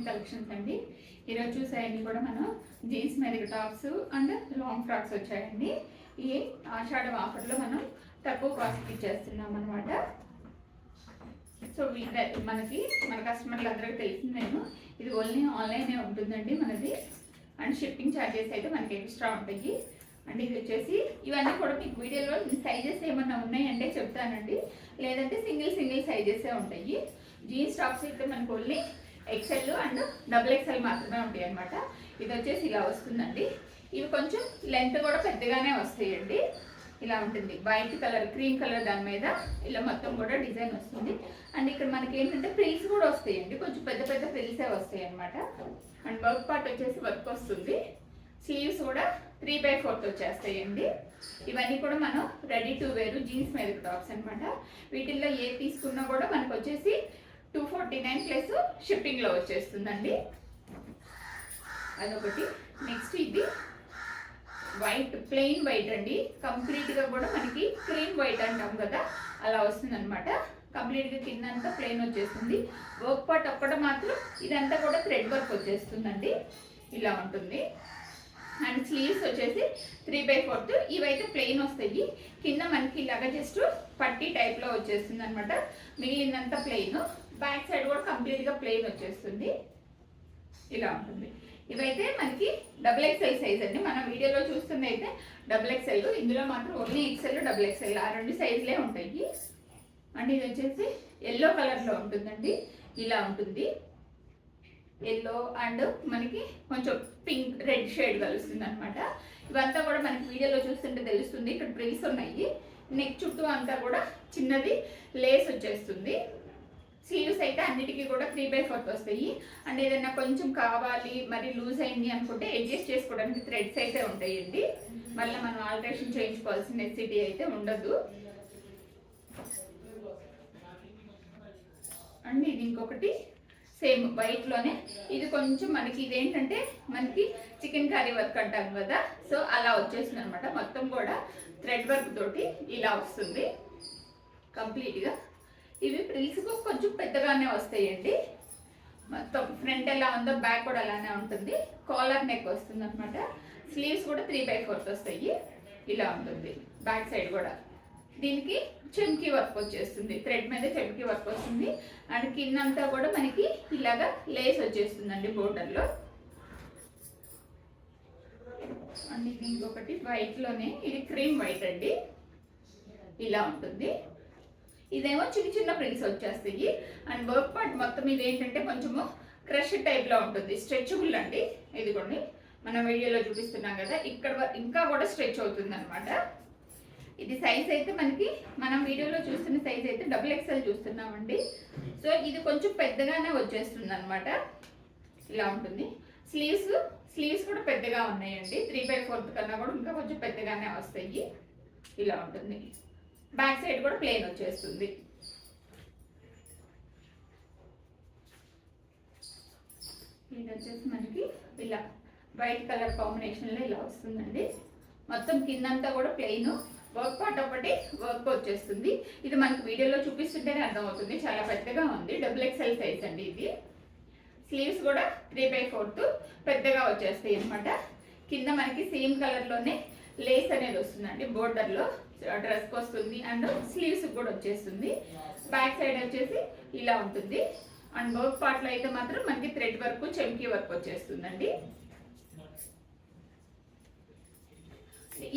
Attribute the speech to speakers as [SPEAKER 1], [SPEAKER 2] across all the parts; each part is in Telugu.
[SPEAKER 1] లక్ష్మి కలెక్షన్స్ అండి. ఈరోజు చూసాయన్నీ కూడా మనం జీన్స్ మెరుగు టాప్స్ అండ్ లాంగ్ ఫ్రాక్స్ వచ్చాయండి. ఈ ఆషాఢం ఆఫర్లో మనం తక్కువ కాస్ట్కి ఇచ్చేస్తున్నాం అనమాట సో మనకి మన కస్టమర్లు అందరికీ నేను. ఇది ఓన్లీ ఆన్లైనే ఉంటుందండి మనది. అండ్ షిప్పింగ్ ఛార్జెస్ అయితే మనకి ఎక్స్ట్రా ఉంటాయి. అండ్ ఇది వచ్చేసి ఇవన్నీ కూడా మీకు వీడియోలో సైజెస్ ఏమన్నా ఉన్నాయంటే చెప్తానండి. లేదంటే సింగిల్ సింగిల్ సైజెసే ఉంటాయి. జీన్స్ టాప్స్ అయితే మనకు only XL and double XL మాత్రమే ఉంటాయి అనమాట ఇది వచ్చేసి ఇలా వస్తుందండి. ఇవి కొంచెం లెంత్ కూడా పెద్దగానే వస్తాయండి. ఇలా ఉంటుంది. వైట్ కలర్ క్రీమ్ కలర్ దాని మీద ఇలా మొత్తం కూడా డిజైన్ వస్తుంది. అండ్ ఇక్కడ మనకి ఏంటంటే ఫ్రిల్స్ కూడా వస్తాయండి. కొంచెం పెద్ద పెద్ద ఫ్రిల్సే వస్తాయి అనమాట అండ్ వర్క్ పార్ట్ వచ్చేసి వర్క్ వస్తుంది. స్లీవ్స్ కూడా త్రీ బై ఫోర్త్ వచ్చేస్తాయండి ఇవన్నీ కూడా మనం రెడీ టు వేరు జీన్స్ మీద టాప్స్ అనమాట వీటిల్లో ఏ తీసుకున్నా కూడా మనకు వచ్చేసి టూ ఫార్టీ నైన్ ప్లస్ షిప్పింగ్లో వచ్చేస్తుందండి. అదొకటి. నెక్స్ట్ ఇది వైట్ ప్లెయిన్ వైట్ అండి. కంప్లీట్గా కూడా మనకి క్రీమ్ వైట్ అంటాం కదా అలా వస్తుందన్నమాట. కంప్లీట్గా కింద అంతా ప్లెయిన్ వచ్చేస్తుంది. వర్క్ పార్ట్ ఒక్కడ మాత్రం ఇదంతా కూడా థ్రెడ్ వర్క్ వచ్చేస్తుందండి. ఇలా ఉంటుంది. అండ్ స్లీవ్స్ వచ్చేసి త్రీ బై ఫోర్త్. ఇవైతే ప్లెయిన్ వస్తాయి. కింద మనకి ఇలాగ జస్ట్ పట్టి టైప్లో వచ్చేస్తుంది అనమాట మిగిలిందంతా ప్లెయిన్. బ్యాక్ సైడ్ కూడా కంప్లీట్గా ప్లెయిన్ వచ్చేస్తుంది. ఇలా ఉంటుంది. ఇవైతే మనకి డబుల్ ఎక్స్ఎల్ సైజ్ అండి. మన వీడియోలో చూస్తుంది అయితే డబుల్ ఎక్స్ఎల్. ఇందులో మాత్రం ఓన్లీ ఎక్స్ఎల్ డబుల్ ఎక్స్ఎల్. ఆ రెండు సైజులే ఉంటాయి. అండ్ ఇది వచ్చేసి ఎల్లో కలర్లో ఉంటుందండి. ఇలా ఉంటుంది. ఎల్లో అండ్ మనకి కొంచెం పింక్ రెడ్ షేడ్ కలుస్తుంది అనమాట ఇవంతా కూడా మనకి వీడియోలో చూస్తుంటే తెలుస్తుంది. ఇక్కడ ప్రిల్స్ ఉన్నాయి. నెక్ చుట్టూ అంతా కూడా చిన్నది లేస్ వచ్చేస్తుంది. స్లీవ్స్ అయితే అన్నిటికీ కూడా త్రీ బై ఫోర్త్ వస్తాయి. అండ్ ఏదైనా కొంచెం కావాలి మరి లూజ్ అయింది అనుకుంటే అడ్జస్ట్ చేసుకోవడానికి థ్రెడ్స్ అయితే ఉంటాయండి. మళ్ళీ మనం ఆల్టరేషన్ చేయించుకోవాల్సిన నెసిటీ అయితే ఉండదు. అండ్ ఇది ఇంకొకటి. సేమ్ వైట్లోనే ఇది కొంచెం మనకి ఇదేంటంటే మనకి చికెన్ కర్రీ వర్క్ అంటాం కదా. సో అలా వచ్చేసింది అనమాట మొత్తం కూడా థ్రెడ్ వర్క్ తోటి ఇలా వస్తుంది. కంప్లీట్గా ఇవి ప్రిల్స్కు కొంచెం పెద్దగానే వస్తాయండి. మొత్తం ఫ్రంట్ ఎలా ఉందో బ్యాక్ కూడా అలానే ఉంటుంది. కాలర్ నెక్ వస్తుంది అనమాట స్లీవ్స్ కూడా త్రీ బై ఫోర్త్ వస్తాయి. ఇలా ఉంటుంది. బ్యాక్ సైడ్ కూడా. దీనికి చెంకి వర్క్ వచ్చేస్తుంది. థ్రెడ్ మీద చెంకి వర్క్ వస్తుంది. అండ్ కిందంతా కూడా మనకి ఇలాగా లేస్ వచ్చేస్తుందండి బోర్డర్లో. అండ్ ఇది ఇంకొకటి వైట్లోనే ఇది క్రీమ్ వైట్ అండి. ఇలా ఉంటుంది. ఇదేమో చిన్న చిన్న ప్రింట్స్ వచ్చేస్తాయి. అండ్ వర్క్ పార్ట్ మొత్తం ఇది ఏంటంటే కొంచెము క్రష్ టైప్లో ఉంటుంది. స్ట్రెచబుల్ అండి. ఇదిగోండి. మనం వీడియోలో చూపిస్తున్నాం కదా. ఇక్కడ ఇంకా కూడా స్ట్రెచ్ అవుతుంది అనమాట ఇది సైజ్ అయితే మనకి మనం వీడియోలో చూస్తున్న సైజ్ అయితే డబుల్ ఎక్స్ఎల్ చూస్తున్నామండి. సో ఇది కొంచెం పెద్దగానే వచ్చేస్తుంది అనమాట ఇలా ఉంటుంది. స్లీవ్స్ స్లీవ్స్ కూడా పెద్దగా ఉన్నాయండి. త్రీ బై ఫోర్త్ కన్నా కూడా ఇంకా కొంచెం పెద్దగానే వస్తాయి. ఇలా ఉంటుంది. బ్యాక్ సైడ్ కూడా ప్లేన్ వచ్చేస్తుంది. ఇది వచ్చేసి మనకి ఇలా వైట్ కలర్ కాంబినేషన్లో ఇలా వస్తుందండి. మొత్తం కిందంతా కూడా ప్లెయిన్ వర్క్ పార్ట్ ఒకటి వర్క్ వచ్చేస్తుంది. ఇది మనకి వీడియోలో చూపిస్తుంటేనే అర్థమవుతుంది. చాలా పెద్దగా ఉంది. డబుల్ ఎక్స్ఎల్ సైజ్ అండి ఇది. స్లీవ్స్ కూడా త్రీ బై ఫోర్త్ పెద్దగా వచ్చేస్తాయి అనమాట కింద మనకి సేమ్ కలర్లోనే లేస్ అనేది వస్తుందండి బోర్డర్లో డ్రెస్కి వస్తుంది అండ్ స్లీవ్స్ కూడా వచ్చేస్తుంది. బ్యాక్ సైడ్ వచ్చేసి ఇలా ఉంటుంది. అండ్ వర్క్ పార్ట్లో అయితే మాత్రం మనకి థ్రెడ్ వర్క్ చెంకీ వర్క్ వచ్చేస్తుందండి.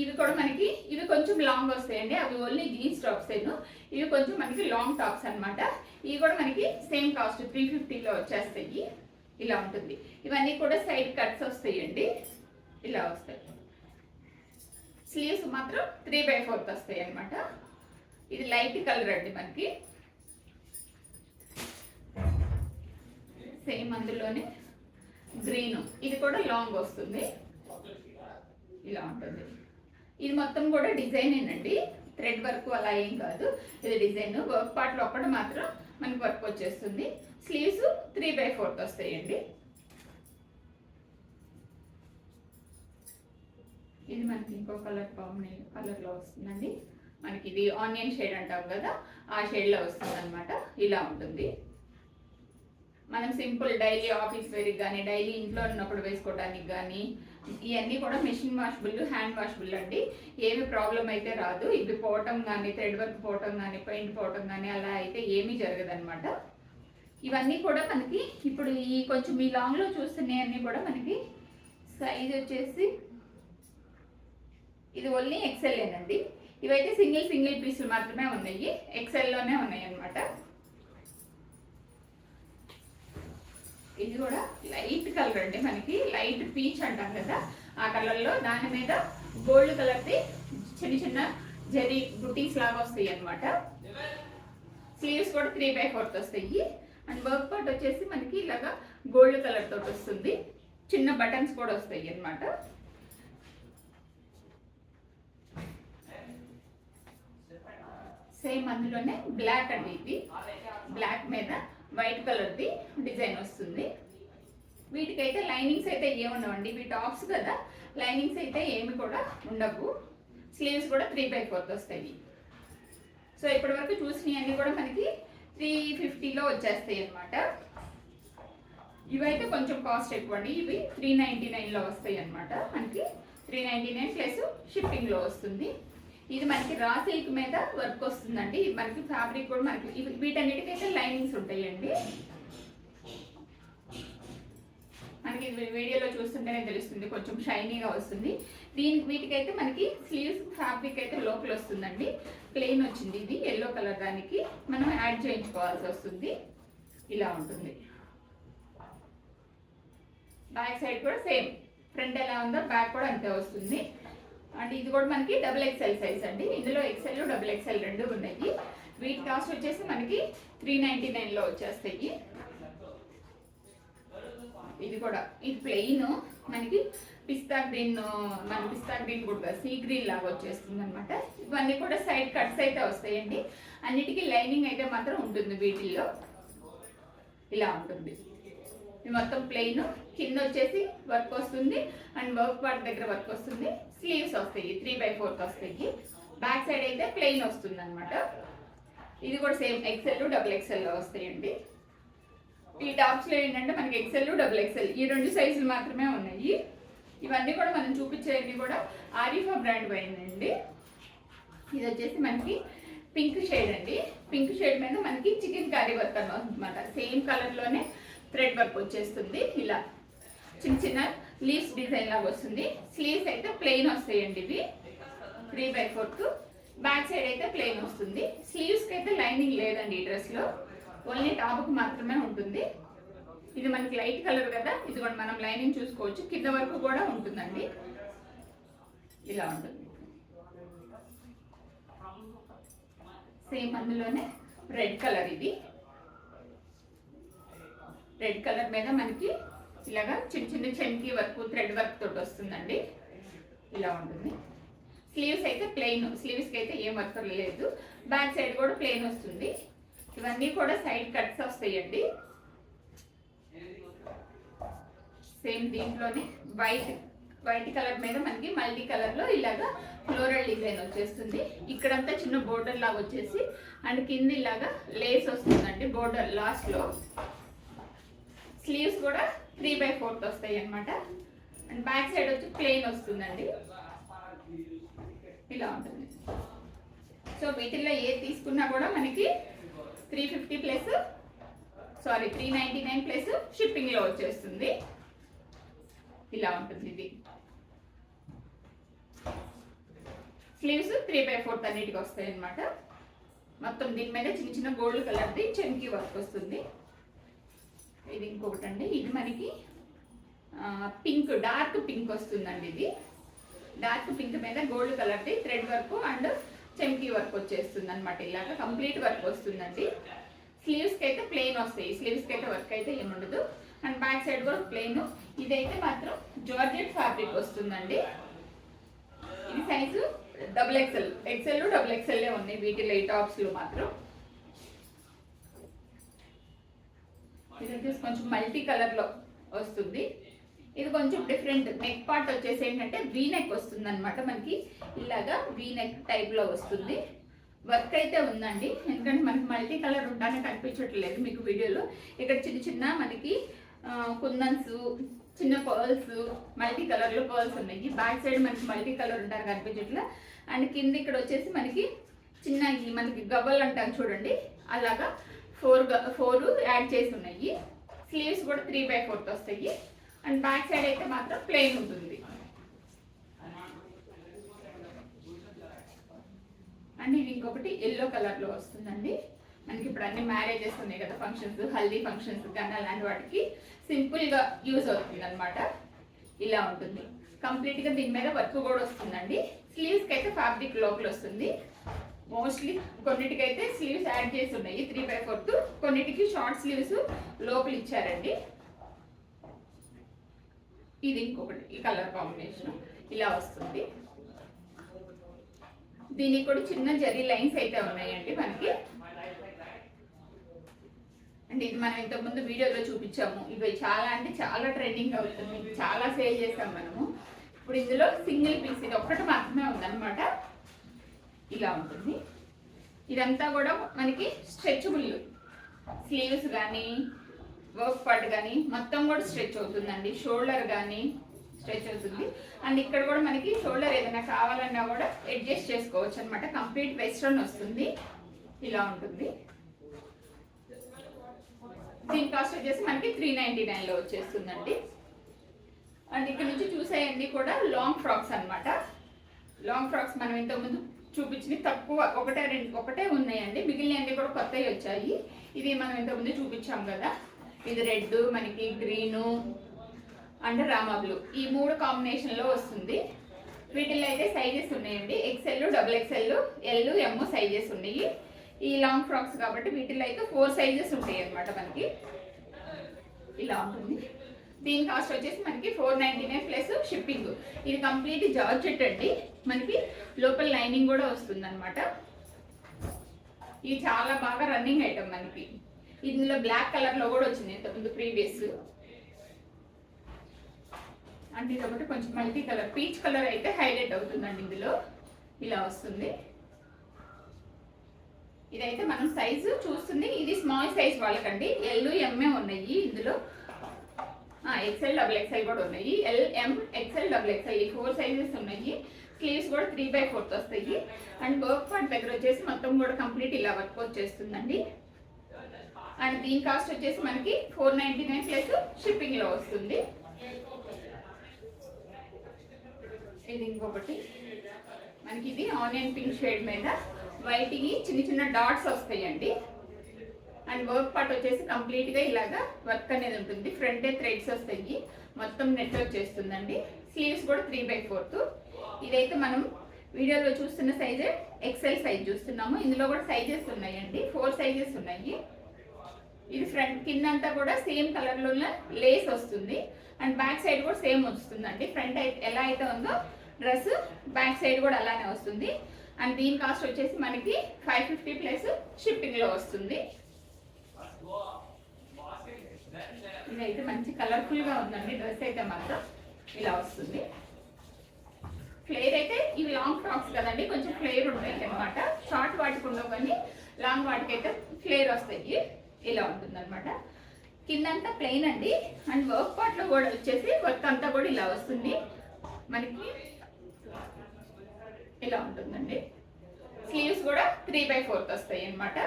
[SPEAKER 1] ఇవి కూడా మనకి ఇవి కొంచెం లాంగ్ వస్తాయండి. అవి ఓన్లీ జీన్స్ టాప్స్ ఏను. ఇవి కొంచెం మనకి లాంగ్ టాప్స్ అనమాట ఇవి కూడా మనకి సేమ్ కాస్ట్ త్రీ ఫిఫ్టీలో వచ్చేస్తాయి. ఇలా ఉంటుంది. ఇవన్నీ కూడా సైడ్ కట్స్ వస్తాయండి. ఇలా వస్తాయి. స్లీవ్స్ మాత్రం త్రీ బై ఫోర్త్ వస్తాయి అనమాట ఇది లైట్ కలర్ అండి మనకి. సేమ్ అందులోనే గ్రీన్. ఇది కూడా లాంగ్ వస్తుంది. ఇలా ఉంటుంది. ఇది మొత్తం కూడా డిజైనేనండి థ్రెడ్ వర్క్ అలా ఏం కాదు. ఇది డిజైన్. వర్క్ పార్ట్లో ఒక్కడ మాత్రం మనకి వర్క్ వచ్చేస్తుంది. స్లీవ్స్ త్రీ బై ఫోర్త్ వస్తాయండి. ఇది మనకి ఇంకో కలర్ కాంబినేషన్ కలర్లో వస్తుందండి. మనకి ఇది ఆనియన్ షేడ్ అంటాం కదా ఆ షేడ్లో వస్తుంది అనమాట ఇలా ఉంటుంది. మనం సింపుల్ డైలీ ఆఫీస్ వేర్కి కానీ డైలీ ఇంట్లో ఉన్నప్పుడు వేసుకోవడానికి కానీ ఇవన్నీ కూడా మెషిన్ వాషబుల్ హ్యాండ్ వాషబుల్ అండి. ఏమి ప్రాబ్లం అయితే రాదు. ఇవి పోవటం కానీ థ్రెడ్ వర్క్ పోవటం కానీ పెయింట్ పోవటం కానీ అలా అయితే ఏమీ జరగదనమాట ఇవన్నీ కూడా మనకి ఇప్పుడు ఈ కొంచెం ఈ లాంగ్లో చూస్తున్నాయన్నీ కూడా మనకి సైజ్ వచ్చేసి ఇది ఓన్లీ ఎక్సెల్లేనండి ఇవైతే సింగిల్ సింగిల్ పీసులు మాత్రమే ఉన్నాయి. ఎక్సెల్లోనే ఉన్నాయి అనమాట ఇది కూడా లైట్ కలర్ అండి మనకి. లైట్ పీచ్ అంటాం కదా. ఆ కలర్లో దాని మీద గోల్డ్ కలర్ది చిన్న చిన్న జరీ బుటీస్ లాగా వస్తాయి అన్నమాట స్లీవ్స్ కూడా త్రీ బై ఫోర్త్ వస్తాయి. అండ్ వర్క్ పార్ట్ వచ్చేసి మనకి ఇలాగా గోల్డ్ కలర్ తోటి వస్తుంది. చిన్న బటన్స్ కూడా వస్తాయి అన్నమాట సేమ్ అందులోనే బ్లాక్ అండి ఇది. బ్లాక్ మీద వైట్ కలర్ది డిజైన్ వస్తుంది. వీటికైతే లైనింగ్స్ అయితే ఏమి ఉండవండి. ఇవి టాప్స్ కదా లైనింగ్స్ అయితే ఏమి కూడా ఉండవు. స్లీవ్స్ కూడా త్రీ బై ఫోర్త్ వస్తాయి. సో ఇప్పటి వరకు చూసినవన్నీ కూడా మనకి త్రీ ఫిఫ్టీలో వచ్చేస్తాయి అన్నమాట. ఇవైతే కొంచెం కాస్ట్ ఎక్కువ అండి ఇవి త్రీ నైంటీ నైన్లో వస్తాయి అన్నమాట. మనకి త్రీ నైంటీ నైన్ ప్లస్ షిప్పింగ్లో వస్తుంది. ఇది మనకి రా సిల్క్ మీద వర్క్ వస్తుందండి. మనకి ఫ్యాబ్రిక్ కూడా మనకి వీటన్నిటికైతే లైనింగ్స్ ఉంటాయండి. మనకి వీడియోలో చూస్తుంటేనే తెలుస్తుంది కొంచెం షైనీగా వస్తుంది. దీనికి వీటికైతే మనకి స్లీవ్స్ ఫ్యాబ్రిక్ అయితే లోపల వస్తుందండి. ప్లెయిన్ వచ్చింది ఇది ఎల్లో కలర్ దానికి. మనం యాడ్ చేయించుకోవాల్సి వస్తుంది. ఇలా ఉంటుంది. బ్యాక్ సైడ్ కూడా సేమ్ ఫ్రంట్ ఎలా ఉందో బ్యాక్ కూడా అంతే వస్తుంది. అండ్ ఇది కూడా మనకి డబుల్ ఎక్స్ఎల్ సైజ్ అండి. ఇందులో ఎక్స్ఎల్ డబుల్ ఎక్స్ఎల్ రెండు ఉన్నాయి. వీటి కాస్ట్ వచ్చేసి మనకి త్రీ నైంటీ నైన్లో వచ్చేస్తాయి. ఇది కూడా ఇది ప్లెయిన్ మనకి పిస్తా గ్రీన్ మన పిస్తా గ్రీన్ కూడా సీ గ్రీన్ లాగా వచ్చేస్తుంది అనమాట ఇవన్నీ కూడా సైడ్ కట్స్ అయితే వస్తాయండి. అన్నిటికీ లైనింగ్ అయితే మాత్రం ఉంటుంది వీటిల్లో. ఇలా ఉంటుంది. ఇది మొత్తం ప్లెయిన్ కింద వచ్చేసి వర్క్ వస్తుంది. అండ్ వర్క్ పార్ట్ దగ్గర వర్క్ వస్తుంది. స్లీవ్స్ వస్తాయి త్రీ బై ఫోర్త్ వస్తాయి. బ్యాక్ సైడ్ అయితే ప్లెయిన్ వస్తుంది అనమాట ఇది కూడా సేమ్ ఎక్సెల్ డబుల్ ఎక్సెల్లో వస్తాయండి. ఈ టాప్స్లో ఏంటంటే మనకి ఎక్సెల్ డబుల్ ఎక్సెల్ ఈ రెండు సైజులు మాత్రమే ఉన్నాయి. ఇవన్నీ కూడా మనం చూపించేవి కూడా ఆరిఫా బ్రాండ్ పోయిందండి ఇది వచ్చేసి మనకి పింక్ షేడ్ అండి. పింక్ షేడ్ మీద మనకి చికెన్ కర్రీ వర్క్ అనమాట సేమ్ కలర్లోనే థ్రెడ్ వర్క్ వచ్చేస్తుంది. ఇలా చిన్న చిన్న లీవ్స్ డిజైన్ లాగా వస్తుంది. స్లీవ్స్ అయితే ప్లెయిన్ వస్తాయండి ఇవి. Three by fourth back side అయితే ప్లెయిన్ వస్తుంది. స్లీవ్స్కి అయితే లైనింగ్ లేదండి ఈ డ్రెస్లో. ఓన్లీ టాప్కి మాత్రమే ఉంటుంది. ఇది మనకి లైట్ కలర్ కదా. ఇది కూడా మనం లైనింగ్ చూసుకోవచ్చు. కింద వరకు కూడా ఉంటుందండి. ఇలా ఉంటుంది. సేమ్ అందులోనే రెడ్ కలర్ ఇది. రెడ్ కలర్ మీద మనకి ఇలాగా చిన్న చిన్న చెంకి వర్క్ థ్రెడ్ వర్క్ తోటి వస్తుందండి. ఇలా ఉంటుంది. స్లీవ్స్ అయితే ప్లెయిన్ స్లీవ్స్కి అయితే ఏం వర్క్ లేదు. బ్యాక్ సైడ్ కూడా ప్లెయిన్ వస్తుంది. ఇవన్నీ కూడా సైడ్ కట్స్ వస్తాయండి. సేమ్ దీంట్లోనే వైట్ వైట్ కలర్ మీద మనకి మల్టీ కలర్లో ఇలాగా ఫ్లోరల్ డిజైన్ వచ్చేస్తుంది. ఇక్కడంతా చిన్న బోర్డర్ లాగా వచ్చేసి అండ్ కింద ఇలాగా లేస్ వస్తుందండి బోర్డర్ లాస్ట్లో. స్లీవ్స్ కూడా త్రీ బై ఫోర్త్ వస్తాయి అనమాట అండ్ బ్యాక్ సైడ్ వచ్చి ప్లెయిన్ వస్తుందండి. ఇలా ఉంటుంది. సో వీటిల్లో ఏ తీసుకున్నా కూడా మనకి three fifty plus sorry three ninety nine plus షిప్పింగ్లో వచ్చేస్తుంది. ఇలా ఉంటుంది ఇది. స్లీవ్స్ త్రీ బై ఫోర్త్ అన్నిటికి వస్తాయి అన్నమాట మొత్తం దీని మీద చిన్న చిన్న గోల్డ్ కలర్ది చెంకి వర్క్ వస్తుంది. ఇది ఇంకొకటి అండి. ఇది మనకి పింక్ డార్క్ పింక్ వస్తుందండి ఇది. డార్క్ పింక్ మీద గోల్డ్ కలర్ది థ్రెడ్ వర్క్ అండ్ చెంకీ వర్క్ వచ్చేస్తుంది అనమాట ఇలాగ. కంప్లీట్ వర్క్ వస్తుందండి. స్లీవ్స్కి అయితే ప్లెయిన్ వస్తాయి. స్లీవ్స్కి అయితే వర్క్ అయితే ఏముండదు అండ్ బ్యాక్ సైడ్ కూడా ప్లెయిన్. ఇదైతే మాత్రం జార్జెట్ ఫ్యాబ్రిక్ వస్తుందండి. ఇది size double XL XL double ఎక్సెల్లే ఉన్నాయి వీటిలో ఈ టాప్స్లో మాత్రం. ఇది వచ్చేసి కొంచెం మల్టీ కలర్లో వస్తుంది. ఇది కొంచెం డిఫరెంట్ నెక్ పార్ట్ వచ్చేసి ఏంటంటే వీ నెక్ వస్తుంది అనమాట మనకి. ఇలాగా వీ నెక్ టైప్లో వస్తుంది. వర్క్ అయితే ఉందండి. ఎందుకంటే మనకి మల్టీ కలర్ ఉంటానే కనిపించట్లేదు మీకు వీడియోలో. ఇక్కడ చిన్న చిన్న మనకి కుందన్స్ చిన్న పర్ల్స్ మల్టీ కలర్లో పర్ల్స్ ఉన్నాయి. బ్యాక్ సైడ్ మనకి మల్టీ కలర్ ఉంటారు కనిపించట్లే. అండ్ కింద ఇక్కడ వచ్చేసి మనకి చిన్న మనకి గవ్వలు అంటాం చూడండి. అలాగా ఫోర్ ఫోర్ యాడ్ చేసి ఉన్నాయి. స్లీవ్స్ కూడా త్రీ బై ఫోర్త్ వస్తాయి. అండ్ బ్యాక్ సైడ్ అయితే మాత్రం ప్లెయిన్ ఉంటుంది. అండ్ ఇది ఇంకొకటి ఎల్లో కలర్లో వస్తుందండి. మనకి ఇప్పుడు అన్ని మ్యారేజెస్ ఉన్నాయి కదా ఫంక్షన్స్ హల్దీ ఫంక్షన్స్ కానీ అలాంటి వాటికి సింపుల్గా యూజ్ అవుతుంది అనమాట ఇలా ఉంటుంది. కంప్లీట్గా దీని మీద వర్క్ కూడా వస్తుందండి. స్లీవ్స్కి అయితే ఫ్యాబ్రిక్ లోపల వస్తుంది. మోస్ట్లీ కొన్నిటికైతే స్లీవ్స్ యాడ్ చేసి ఉన్నాయి. త్రీ బై ఫోర్త్ కొన్నిటికి షార్ట్ స్లీవ్స్ లోపల ఇచ్చారండి. ఇది ఇంకొకటి ఈ కలర్ కాంబినేషన్ ఇలా వస్తుంది. దీనికి కూడా చిన్న జరీ లైన్స్ అయితే ఉన్నాయండి మనకి. అంటే ఇది మనం ఇంతకుముందు వీడియోలో చూపించాము. ఇవి చాలా అంటే చాలా ట్రెండింగ్ అవుతుంది చాలా సేల్ చేసాం మనము. ఇప్పుడు ఇందులో సింగిల్ పీస్ ఇది ఒక్కటి మాత్రమే ఉందన్నమాట. ఇలా ఉంటుంది. ఇదంతా కూడా మనకి స్ట్రెచబుల్ స్లీవ్స్ కానీ వర్క్ పార్ట్ కానీ మొత్తం కూడా స్ట్రెచ్ అవుతుందండి. షోల్డర్ కానీ స్ట్రెచ్ అవుతుంది. అండ్ ఇక్కడ కూడా మనకి షోల్డర్ ఏదైనా కావాలన్నా కూడా అడ్జస్ట్ చేసుకోవచ్చు అనమాట కంప్లీట్ వెస్ట్రన్ వస్తుంది. ఇలా ఉంటుంది. దీని కాస్ట్ వచ్చేసి మనకి త్రీ నైంటీ నైన్లో వచ్చేస్తుందండి. అండ్ ఇక్కడ నుంచి చూసేయండి కూడా లాంగ్ ఫ్రాక్స్ అనమాట లాంగ్ ఫ్రాక్స్ మనం ఇంతకుముందు చూపించినవి తక్కువ ఒకటే రెండు ఒకటే ఉన్నాయండి. మిగిలినవి కూడా కొత్తవి వచ్చాయి. ఇది మనం ఇంతకుముందు చూపించాం కదా. ఇది రెడ్ మనకి గ్రీను అండ్ రామా బ్లూ. ఈ మూడు కాంబినేషన్లో వస్తుంది. వీటిల్లో అయితే సైజెస్ ఉన్నాయండి. XL double XL L M sizes ఉన్నాయి. ఈ లాంగ్ ఫ్రాక్స్ కాబట్టి వీటిల్లో అయితే ఫోర్ సైజెస్ ఉంటాయి అన్నమాట మనకి. ఇలా ఉంటుంది దీని కాస్ట్ వచ్చేసి మనకి four ninety nine plus shipping ఇది కంప్లీట్ జార్జెట్ అండి. మనకి లోపల లైనింగ్ కూడా వస్తుంది అనమాట ఇది చాలా బాగా రన్నింగ్ ఐటమ్ మనకి. ఇందులో బ్లాక్ కలర్లో కూడా వచ్చింది ఇంతకుముందు ప్రీవియస్ అంటే ఇది ఒకటి కొంచెం మల్టీ కలర్ పీచ్ కలర్ అయితే హైలైట్ అవుతుందండి ఇందులో. ఇలా వస్తుంది. ఇదైతే మనం సైజు చూస్తుంది. ఇది స్మాల్ సైజ్ వాళ్ళకండి. ఎల్ ఎంఏ ఉన్నాయి ఇందులో. ఎక్సెల్ డబుల్ ఎక్సెల్ కూడా ఉన్నాయి. L M XL double XL ఈ ఫోర్ సైజెస్ ఉన్నాయి. స్లీవ్స్ కూడా త్రీ బై ఫోర్త్ వస్తాయి. అండ్ వర్క్ పార్ట్ దగ్గర వచ్చేసి మొత్తం కూడా కంప్లీట్ ఇలా వర్క్ వచ్చేస్తుందండి అండ్ దీని కాస్ట్ వచ్చేసి మనకి ఫోర్ నైంటీ నైన్ ప్లస్ షిప్పింగ్లో వస్తుంది. ఇది ఇంకొకటి. మనకి ఇది ఆనియన్ పింక్ షేడ్ మీద వైట్కి చిన్న చిన్న డాట్స్ వస్తాయండి. అండ్ వర్క్ పార్ట్ వచ్చేసి కంప్లీట్గా ఇలాగా వర్క్ అనేది ఉంటుంది. ఫ్రంట్ థ్రెడ్స్ వస్తాయి. మొత్తం నెట్ వచ్చేస్తుందండి. స్లీవ్స్ కూడా త్రీ బై ఫోర్త్ ఇదైతే మనం వీడియోలో చూస్తున్న సైజే ఎక్సెల్ సైజ్ చూస్తున్నాము. ఇందులో కూడా సైజెస్ ఉన్నాయండి. ఫోర్ సైజెస్ ఉన్నాయి. ఇది ఫ్రంట్ కింద అంతా కూడా సేమ్ కలర్లో లేస్ వస్తుంది. అండ్ బ్యాక్ సైడ్ కూడా సేమ్ వస్తుందండి. ఫ్రంట్ అయితే ఎలా అయితే ఉందో డ్రెస్ బ్యాక్ సైడ్ కూడా అలానే వస్తుంది. అండ్ దీని కాస్ట్ వచ్చేసి మనకి ఫైవ్ ఫిఫ్టీ ప్లస్ షిప్పింగ్లో వస్తుంది. ఇదైతే మంచి కలర్ఫుల్గా ఉందండి. డ్రెస్ అయితే మాత్రం ఇలా వస్తుంది. ఫ్లేర్ అయితే ఇవి లాంగ్ ఫ్రాక్స్ కదండి కొంచెం ఫ్లేర్ ఉంటాయి అనమాట షార్ట్ వాటికి ఉండవు కానీ లాంగ్ వాటికి అయితే ఫ్లేర్ వస్తాయి. ఇలా ఉంటుంది అనమాట కిందంతా ప్లెయిన్ అండి. అండ్ వర్క్ పార్ట్లో కూడా వచ్చేసి వర్క్ అంతా కూడా ఇలా వస్తుంది. మనకి ఇలా ఉంటుందండి. స్లీవ్స్ కూడా త్రీ బై ఫోర్త్ వస్తాయి అనమాట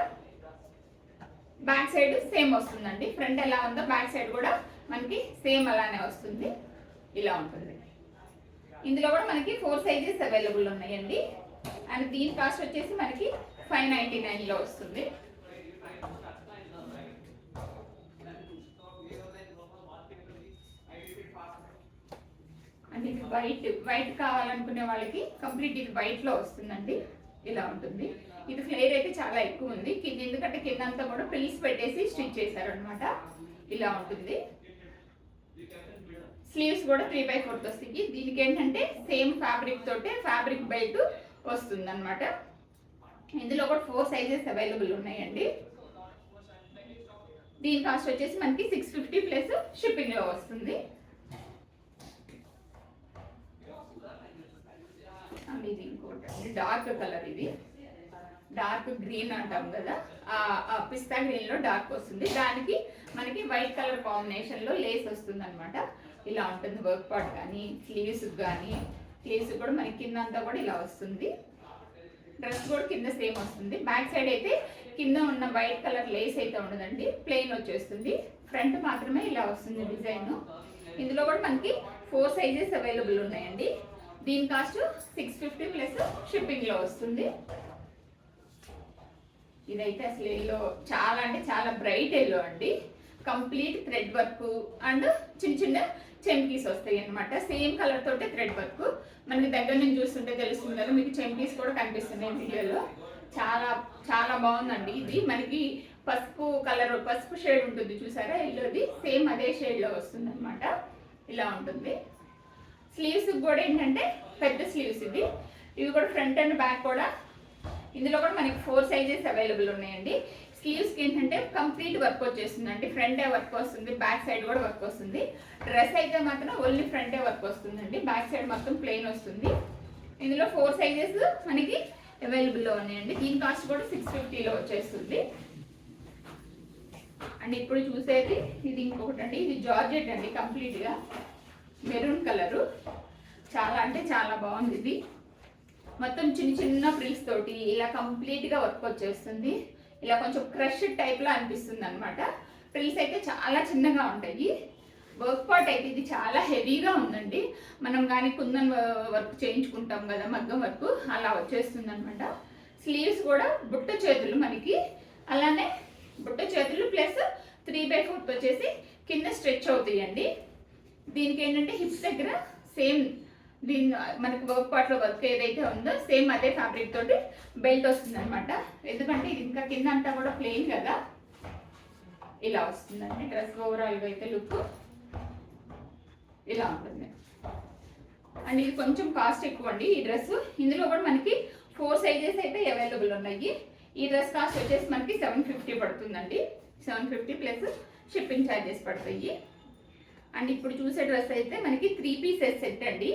[SPEAKER 1] బ్యాక్ సైడ్ సేమ్ వస్తుందండి. ఫ్రంట్ ఎలా ఉందో బ్యాక్ సైడ్ కూడా మనకి సేమ్ అలానే వస్తుంది. ఇలా ఉంటుంది. ఇందులో కూడా మనకి ఫోర్ సైజెస్ అవైలబుల్ ఉన్నాయండి. అండ్ దీని కాస్ట్ వచ్చేసి మనకి ఫైవ్ నైంటీ నైన్లో వస్తుంది. అండ్ ఇది వైట్ వైట్ కావాలనుకునే వాళ్ళకి కంప్లీట్ ఇది వైట్లో వస్తుందండి. ఇలా ఉంటుంది. ఇది ఫ్లేర్ అయితే చాలా ఎక్కువ ఉంది. కింద ఎందుకంటే కింద అంతా కూడా పిల్స్ పెట్టేసి స్టిచ్ చేశారనమాట ఇలా ఉంటుంది. స్లీవ్స్ కూడా త్రీ బై ఫోర్త్ వస్తాయి దీనికి ఏంటంటే సేమ్ ఫ్యాబ్రిక్ తోటే ఫ్యాబ్రిక్ బెల్ట్ వస్తుంది అనమాట ఇందులో కూడా ఫోర్ సైజెస్ అవైలబుల్ ఉన్నాయండి. దీని కాస్ట్ వచ్చేసి మనకి సిక్స్ ఫిఫ్టీ ప్లస్ షిప్పింగ్ వస్తుంది. ఇది ఇంకోటి డార్క్ కలర్ ఇది. డార్క్ గ్రీన్ అంటాం కదా. ఆ పిస్తా గ్రీన్లో డార్క్ వస్తుంది. దానికి మనకి వైట్ కలర్ కాంబినేషన్లో లేస్ వస్తుంది అనమాట ఇలా ఉంటుంది వర్క్ పార్ట్ కానీ స్లీవ్స్ కానీ స్లీవ్స్ కూడా మనకి కింద అంతా కూడా ఇలా వస్తుంది. డ్రెస్ కూడా కింద సేమ్ వస్తుంది. బ్యాక్ సైడ్ అయితే కింద ఉన్న వైట్ కలర్ లేస్ అయితే ఉండదండి. ప్లెయిన్ వచ్చేస్తుంది. ఫ్రంట్ మాత్రమే ఇలా వస్తుంది డిజైన్ ఇందులో కూడా మనకి ఫోర్ సైజెస్ అవైలబుల్ ఉన్నాయండి. దీని కాస్ట్ సిక్స్ ఫిఫ్టీ ప్లస్ షిప్పింగ్లో వస్తుంది. ఇదైతే అసలు ఎల్లో చాలా అంటే చాలా బ్రైట్ ఎల్లో అండి. కంప్లీట్ థ్రెడ్ వర్క్ అండ్ చిన్న చిన్న చెంకీస్ వస్తాయి అనమాట సేమ్ కలర్ తోటి థ్రెడ్ వర్క్. మనకి దగ్గర నుంచి చూస్తుంటే తెలుస్తుంది కదా మీకు చెంకీస్ కూడా కనిపిస్తున్నాయి వీడియోలో. చాలా చాలా బాగుందండి ఇది. మనకి పసుపు కలర్ పసుపు షేడ్ ఉంటుంది చూసారా? ఇల్లుది సేమ్ అదే షేడ్లో వస్తుంది అనమాట ఇలా ఉంటుంది. స్లీవ్స్ కూడా ఏంటంటే పెద్ద స్లీవ్స్ ఇది. ఇవి కూడా ఫ్రంట్ అండ్ బ్యాక్ కూడా. ఇందులో కూడా మనకి ఫోర్ సైజెస్ అవైలబుల్ ఉన్నాయండి. స్లీవ్స్కి ఏంటంటే కంప్లీట్ వర్క్ వచ్చేస్తుంది అండి ఫ్రంట్ వర్క్ వస్తుంది బ్యాక్ సైడ్ కూడా వర్క్ వస్తుంది. డ్రెస్ అయితే మాత్రం ఓన్లీ ఫ్రంటే వర్క్ వస్తుందండి. బ్యాక్ సైడ్ మొత్తం ప్లెయిన్ వస్తుంది. ఇందులో ఫోర్ సైజెస్ మనకి అవైలబుల్లో ఉన్నాయండి. దీని కాస్ట్ కూడా సిక్స్ ఫిఫ్టీలో వచ్చేస్తుంది. అండ్ ఇప్పుడు చూసేది ఇది ఇంకొకటి అండి. ఇది జార్జెట్ అండి కంప్లీట్గా. Maroon colour. చాలా అంటే చాలా బాగుంది ఇది. మొత్తం చిన్న చిన్న ప్రిల్స్ తోటి ఇలా కంప్లీట్గా వర్క్ వచ్చేస్తుంది. ఇలా కొంచెం క్రష్ టైప్లో అనిపిస్తుంది అనమాట ప్రిల్స్ అయితే చాలా చిన్నగా ఉంటాయి. వర్క్ పార్ట్ అయితే ఇది చాలా హెవీగా ఉందండి. మనం కానీ కుందన్ వర్క్ చేయించుకుంటాం కదా మగ్గం వర్క్ అలా వచ్చేస్తుంది అనమాట స్లీవ్స్ కూడా బుట్ట చేతులు మనకి. అలానే బుట్ట చేతులు ప్లస్ త్రీ బై ఫోర్త్ వచ్చేసి కింద స్ట్రెచ్ అవుతాయండి. దీనికి ఏంటంటే హిప్స్ దగ్గర సేమ్ దీని మనకి వర్క్ పార్ట్లో వర్క్ ఏదైతే ఉందో సేమ్ అదే ఫ్యాబ్రిక్ తోటి బెల్ట్ వస్తుంది అనమాట ఎందుకంటే ఇది ఇంకా కింద అంతా కూడా ప్లెయిన్ కదా. ఇలా వస్తుందండి. డ్రెస్ ఓవరాల్గా అయితే లుక్ ఇలా ఉంటుంది. అండ్ ఇది కొంచెం కాస్ట్ ఎక్కువ అండి ఈ డ్రెస్ ఇందులో కూడా మనకి ఫోర్ సైజెస్ అయితే అవైలబుల్ ఉన్నాయి. ఈ డ్రెస్ కాస్ట్ వచ్చేసి మనకి సెవెన్ ఫిఫ్టీ పడుతుందండి. Seven fifty plus shipping charges పడతాయి. అండ్ ఇప్పుడు చూసే డ్రెస్ అయితే మనకి త్రీ పీసెస్ సెట్ అండి.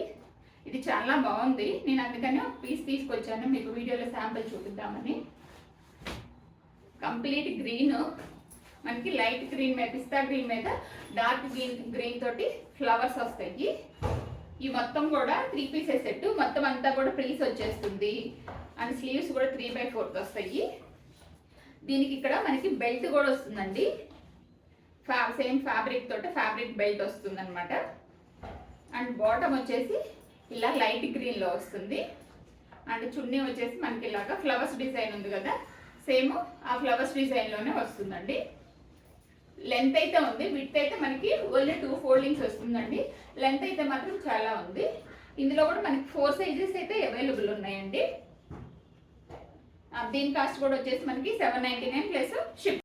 [SPEAKER 1] ఇది చాలా బాగుంది. నేను అందుకని ఒక పీస్ తీసుకొచ్చాను. మీకు వీడియోలో శాంపిల్ చూపిద్దామని. కంప్లీట్ గ్రీన్ మనకి లైట్ గ్రీన్ మీద పిస్తా గ్రీన్ మీద డార్క్ గ్రీన్ గ్రీన్ తోటి ఫ్లవర్స్ వస్తాయి. ఈ మొత్తం కూడా త్రీ పీసెస్ సెట్ మొత్తం అంతా కూడా ప్రిల్స్ వచ్చేస్తుంది. అండ్ స్లీవ్స్ కూడా త్రీ బై ఫోర్త్ వస్తాయి. దీనికి ఇక్కడ మనకి బెల్ట్ కూడా వస్తుందండి. ఫ్యా సేమ్ ఫ్యాబ్రిక్ తోటి ఫ్యాబ్రిక్ బెల్ట్ వస్తుందనమాట అండ్ బాటమ్ వచ్చేసి ఇలా లైట్ గ్రీన్లో వస్తుంది. అండ్ చున్నీ వచ్చేసి మనకి ఇలాగా ఫ్లవర్స్ డిజైన్ ఉంది కదా. సేమ్ ఆ ఫ్లవర్స్ డిజైన్లోనే వస్తుందండి. లెంత్ అయితే ఉంది. విత్ అయితే మనకి ఓన్లీ టూ ఫోల్డింగ్స్ వస్తుందండి. లెంత్ అయితే మాత్రం చాలా ఉంది. ఇందులో కూడా మనకి ఫోర్ సైజెస్ అయితే అవైలబుల్ ఉన్నాయండి. దీని కాస్ట్ కూడా వచ్చేసి మనకి seven ninety nine plus ship